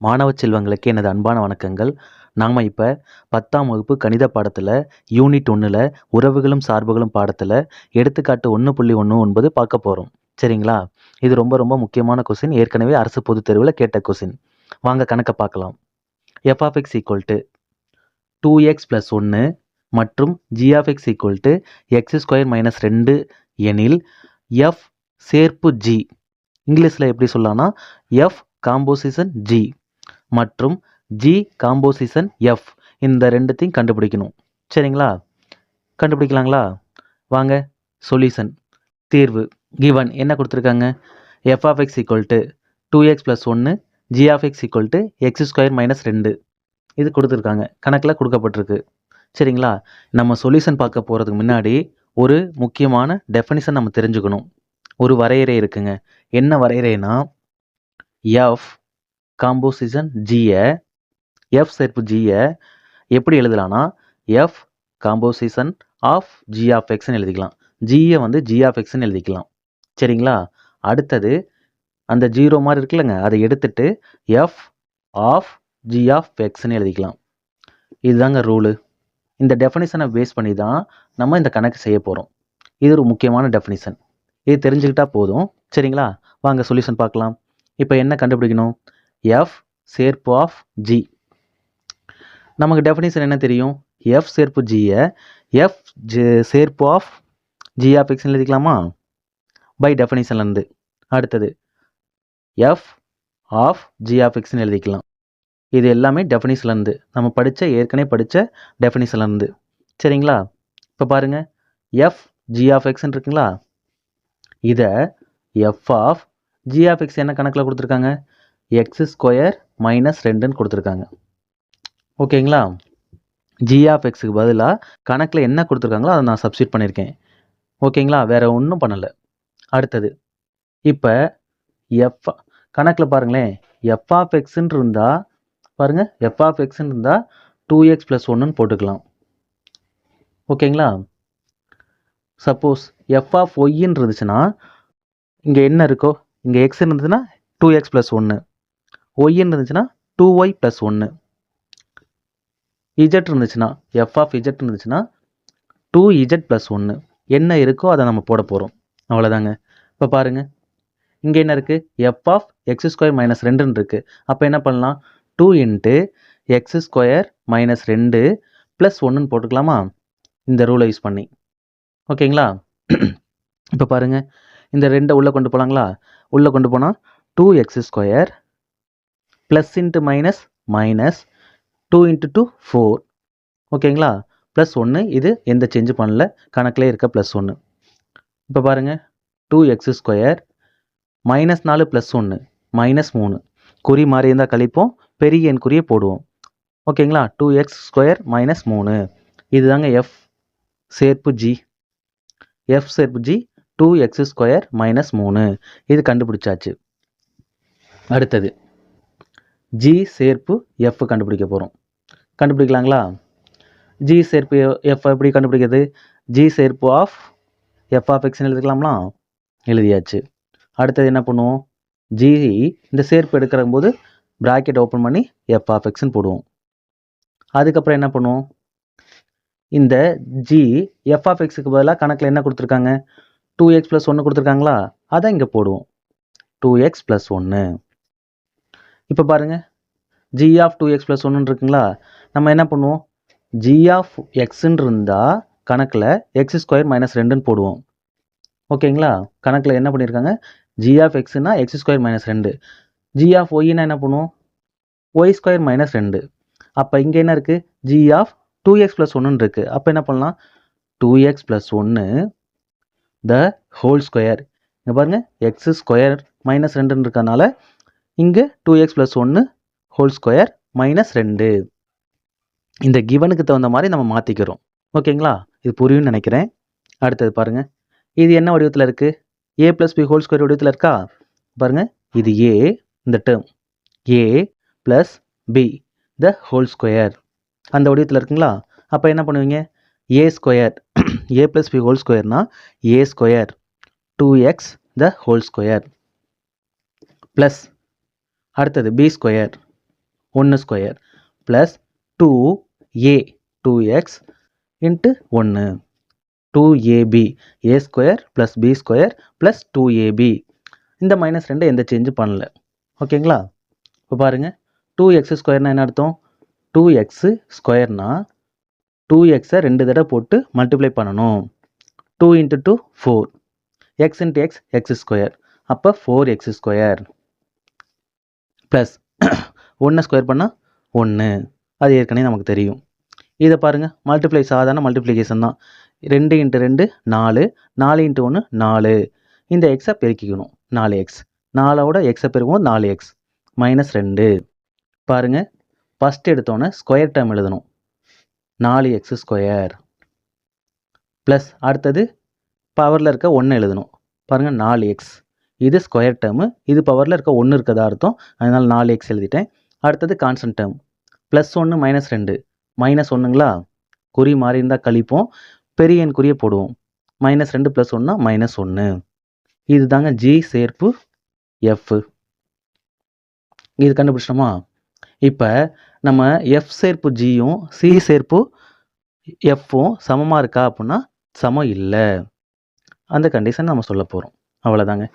மாணவ செல்வங்களுக்கு எனது அன்பான வணக்கங்கள். நாம் இப்போ பத்தாம் வகுப்பு கணித பாடத்தில் யூனிட் ஒன்றில் உறவுகளும் சார்புகளும் பாடத்தில் எடுத்துக்காட்டு ஒன்று புள்ளி ஒன்று ஒன்பது பார்க்க போகிறோம் சரிங்களா? இது ரொம்ப ரொம்ப முக்கியமான கொஸ்டின் ஏற்கனவே அரசு பொதுத் தேர்வில் கேட்ட கொஸ்டின் வாங்க கணக்கை பார்க்கலாம். F of X equal to two X plus ஒன்று மற்றும் G equal to X square minus ரெண்டு எனில் எஃப் சேர்ப்பு ஜி இங்கிலீஷில் எப்படி சொல்லலாம்னா எஃப் காம்போசிஷன் ஜி மற்றும் ஜி காம்போசிஷன் எஃப் இந்த ரெண்டுத்தையும் கண்டுபிடிக்கணும். சரிங்களா? கண்டுபிடிக்கலாங்களா? வாங்க சொல்யூஷன் தீர்வு. கிவன் என்ன கொடுத்துருக்காங்க? F of X equal to two X plus ஒன்று G of X equal to X square minus ரெண்டு இது கொடுத்துருக்காங்க. கணக்கில் கொடுக்கப்பட்டிருக்கு. சரிங்களா? நம்ம சொல்யூஷன் பார்க்க போகிறதுக்கு முன்னாடி ஒரு முக்கியமான டெஃபனிஷன் நம்ம தெரிஞ்சுக்கணும். ஒரு வரையறை இருக்குங்க. என்ன வரையறைனா எஃப் காம்போசிஷன் ஜியை எஃப் சேர்ப்பு ஜியை எப்படி எழுதலாம்னா F composition of G of எக்ஸ்னு எழுதிக்கலாம். ஜியை வந்து ஜி ஆஃப் எக்ஸ்னு எழுதிக்கலாம். சரிங்களா? அடுத்தது அந்த ஜீரோ மாதிரி இருக்குல்லங்க அதை எடுத்துட்டு எஃப் ஆஃப் ஜி ஆஃப் எக்ஸ்னு எழுதிக்கலாம். இதுதாங்க ரூலு இந்த டெஃபனிஷனை பேஸ் பண்ணி தான் நம்ம இந்த கணக்கு செய்ய போகிறோம் இது ஒரு முக்கியமான டெஃபனிஷன் இது தெரிஞ்சுக்கிட்டா போதும். சரிங்களா? வாங்க சொல்யூஷன் பார்க்கலாம். இப்போ என்ன கண்டுபிடிக்கணும்? எஃப் சேர்ப்பு ஆஃப் ஜி நமக்கு டெஃபினேஷன் என்ன தெரியும்? எஃப் சேர்ப்பு ஜியை எஃப் சேர்ப்பு ஆஃப் ஜி ஆஃப் எக்ஸ் எழுதிக்கலாமா? பை டெஃபினேஷன்லேருந்து அடுத்தது எஃப் ஆஃப் ஜி ஆஃப் எக்ஸ்னு எழுதிக்கலாம். இது எல்லாமே டெஃபினேஷன்லேருந்து நம்ம படித்த ஏற்கனவே படித்த டெஃபினேஷன்லேருந்து சரிங்களா? இப்போ பாருங்கள் எஃப் ஜி ஆஃப் எக்ஸ்ன்னு இருக்குங்களா? இதை F of G of X என்ன கணக்கில் கொடுத்துருக்காங்க? எக்ஸ் ஸ்கொயர் மைனஸ் ரெண்டுன்னு கொடுத்துருக்காங்க. ஓகேங்களா? ஜி ஆஃப் எக்ஸுக்கு பதிலாக கணக்கில் என்ன கொடுத்துருக்காங்களோ அதை நான் சப்ஸ்டியூட் பண்ணியிருக்கேன். ஓகேங்களா? வேறு ஒன்றும் பண்ணலை. அடுத்தது இப்போ எஃப் கணக்கில் பாருங்களேன். எஃப் ஆஃப் எக்ஸ்ன்னு இருந்தால் பாருங்கள் எஃப் ஆஃப் எக்ஸ்ன்னு இருந்தால் டூ எக்ஸ் ப்ளஸ் ஒன்றுன்னு போட்டுக்கலாம். ஓகேங்களா? சப்போஸ் எஃப் ஆஃப் ஒய்ன்னு இருந்துச்சுன்னா இங்கே என்ன இருக்கோ? இங்கே எக்ஸ் இருந்துச்சுன்னா டூ எக்ஸ் ப்ளஸ் ஒன்று ஒய்ன்னு இருந்துச்சுன்னா டூ ஒய் ப்ளஸ் ஒன்று இஜெட் இருந்துச்சுன்னா எஃப் ஆஃப் இஜெட் இருந்துச்சுன்னா டூ இஜெட் ப்ளஸ் ஒன்று என்ன இருக்கோ அதை நம்ம போட போகிறோம் அவ்வளோதாங்க இப்போ பாருங்கள் இங்கே என்ன இருக்குது F of X square minus ரெண்டுன்னு இருக்குது அப்போ என்ன பண்ணலாம்? Two into X square minus ரெண்டு ப்ளஸ் ஒன்றுன்னு போட்டுக்கலாமா? இந்த ரூலை யூஸ் பண்ணி. ஓகேங்களா? இப்போ பாருங்கள் இந்த ரெண்டை உள்ளே கொண்டு போகலாங்களா உள்ளே கொண்டு போனால் two x square plus into minus minus two into two four ஓகேங்களா ப்ளஸ் ஒன்று இது எந்த சேஞ்சு பண்ணல. கணக்கில் இருக்க ப்ளஸ் ஒன்று இப்போ பாருங்கள் டூ எக்ஸ் ஸ்கொயர் மைனஸ் நாலு ப்ளஸ் ஒன்று மைனஸ் மூணு. குறி மாறி இருந்தால் கழிப்போம். பெரிய எண் குறியை போடுவோம். ஓகேங்களா டூ எக்ஸ் ஸ்கொயர் மைனஸ் மூணு. இதுதாங்க எஃப் சேர்ப்பு ஜி எஃப் சேர்ப்பு g two x square minus மூணு. இது கண்டுபிடிச்சாச்சு. அடுத்தது. ஜி சேர்ப்பு எஃப் கண்டுபிடிக்க போகிறோம் கண்டுபிடிக்கலாங்களா? ஜி சேர்ப்பு எஃப் எப்படி கண்டுபிடிக்கிறது? ஜி சேர்ப்பு ஆஃப் எஃப் ஆஃப் எக்ஸ்னு எழுதிக்கலாம்னா எழுதியாச்சு. அடுத்தது என்ன பண்ணுவோம்? ஜி இந்த சேர்ப்பு எடுக்கிற போது ப்ராக்கெட் ஓப்பன் பண்ணி எஃப் ஆஃப் எக்ஸ்னு போடுவோம். அதுக்கப்புறம் என்ன பண்ணுவோம்? இந்த ஜி எஃப் ஆஃப் எக்ஸுக்கு பதிலாக கணக்கில் என்ன கொடுத்துருக்காங்க? டூ எக்ஸ் ப்ளஸ் ஒன்று கொடுத்துருக்காங்களா? அதை இங்கே போடுவோம். டூ எக்ஸ் ப்ளஸ் ஒன்று இப்போ பாருங்கள் g of two x plus ஒன்று இருக்குங்களா? நம்ம என்ன பண்ணுவோம்? ஜி ஆஃப் எக்ஸுன்னு இருந்தால் கணக்கில் எக்ஸ் ஸ்கொயர் மைனஸ் ரெண்டுன்னு போடுவோம். ஓகேங்களா? கணக்கில் என்ன பண்ணியிருக்காங்க ஜி ஆஃப் எக்ஸ்னா எக்ஸ் ஸ்கொயர் மைனஸ் ரெண்டு. ஜி ஆஃப் ஒய்னா என்ன பண்ணுவோம்? ஒய் ஸ்கொயர் மைனஸ் ரெண்டு. அப்போ இங்கே என்ன இருக்குது g of two x plus ஒன்றுன்னு இருக்குது அப்போ என்ன பண்ணலாம்? டூ எக்ஸ் ப்ளஸ் ஒன்று த ஹோல் ஸ்கொயர் இங்கே பாருங்கள் எக்ஸ் ஸ்கொயர் மைனஸ் ரெண்டுன்னு இருக்கனால இங்கே டூ எக்ஸ் ப்ளஸ் ஒன்று ஹோல் ஸ்கொயர் மைனஸ் ரெண்டு. இந்த கிவனுக்கு தகுந்த மாதிரி நம்ம மாற்றிக்கிறோம் ஓகேங்களா இது புரியும்னு நினைக்கிறேன். அடுத்தது பாருங்கள் இது என்ன வடிவத்தில் இருக்குது a plus b whole square வடிவத்தில் இருக்கா? பாருங்கள் இது ஏ இந்த term a plus b the whole square அந்த வடிவத்தில் இருக்குங்களா? அப்போ என்ன பண்ணுவீங்க? A square a plus b whole ஸ்கொயர்னா a square two x the whole square plus அடுத்தது பி ஸ்கொயர் ஒன்று square plus two a two x into ஒன்று two ab a square plus b square plus two ab இந்த minus ரெண்டு எந்த சேஞ்சும் பண்ணல. ஓகேங்களா இப்போ பாருங்கள் டூ எக்ஸ் ஸ்கொயர்னா என்ன அர்த்தம்? டூ எக்ஸு ஸ்கொயர்னா டூ எக்ஸை ரெண்டு தடவை போட்டு மல்டிப்ளை பண்ணணும். Two into two four x into x x square அப்போ ஃபோர் எக்ஸ் ஸ்கொயர் ப்ளஸ் ஒன்று ஸ்கொயர் பண்ணால் ஒன்று அது ஏற்கனவே நமக்கு தெரியும். இதை பாருங்கள் மல்டிப்ளை சாதாரண மல்டிப்ளிகேஷன் தான். ரெண்டு இன்ட்டு ரெண்டு நாலு. நாலு இன்ட்டு ஒன்று நாலு. இந்த எக்ஸை பெருக்கிக்கணும். நாலு எக்ஸ் நாலோட எக்ஸை பெருக்கும்போது நாலு எக்ஸ் மைனஸ் ரெண்டு. பாருங்கள் ஃபஸ்ட் எடுத்தோன்னே ஸ்கொயர் டைம் எழுதணும். நாலு எக்ஸ் ஸ்கொயர் ப்ளஸ் அடுத்தது பவரில் இருக்க ஒன்று எழுதணும். பாருங்கள் நாலு எக்ஸ் இது ஸ்கொயர் டேர்மு இது பவரில் இருக்க ஒன்று இருக்கதா அர்த்தம். அதனால் நாலு எக்ஸ் எழுதிட்டேன். அடுத்தது கான்ஸ்டன்ட் டேர்ம் ப்ளஸ் ஒன்று மைனஸ் ரெண்டு. மைனஸ் ஒன்றுங்களா குறி மாறி இருந்தால் கழிப்போம். பெரிய எண் குறியை போடுவோம். மைனஸ் ரெண்டு ப்ளஸ் ஒன்னா மைனஸ் ஒன்று இது தாங்க ஜி சேர்ப்பு எஃப் இது கண்டுபிடிச்சிட்டோமா? இப்போ நம்ம எஃப் சேர்ப்பு ஜியும் சி சேர்ப்பு எஃப்பும் சமமாக இருக்கா அப்படின்னா சமம் இல்லை. அந்த கண்டிஷன் நம்ம சொல்ல போகிறோம் அவ்வளோதாங்க